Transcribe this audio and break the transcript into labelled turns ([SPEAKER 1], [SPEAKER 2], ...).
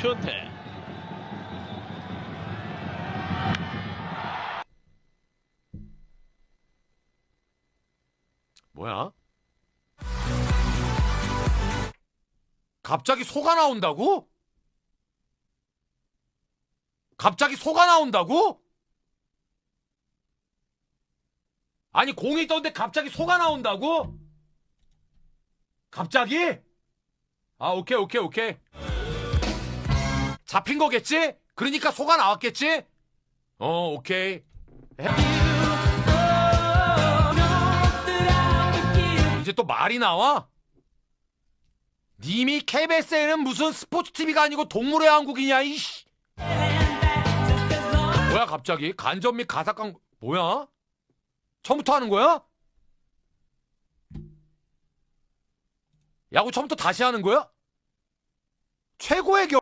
[SPEAKER 1] 최은태.
[SPEAKER 2] 뭐야? 갑자기 소가 나온다고? 갑자기 소가 나온다고? 아니 공이 있던데 갑자기 소가 나온다고? 갑자기? 아 오케이 오케이 오케이 잡힌 거겠지? 그러니까 소가 나왔겠지? 어 오케이 이제 또 말이 나와? 님이 KBS에는 무슨 스포츠 TV가 아니고 동물의 왕국이냐 이씨 뭐야 갑자기 간접 및 가삭광 뭐야? 처음부터 하는 거야? 야구 처음부터 다시 하는 거야? 최고의 겨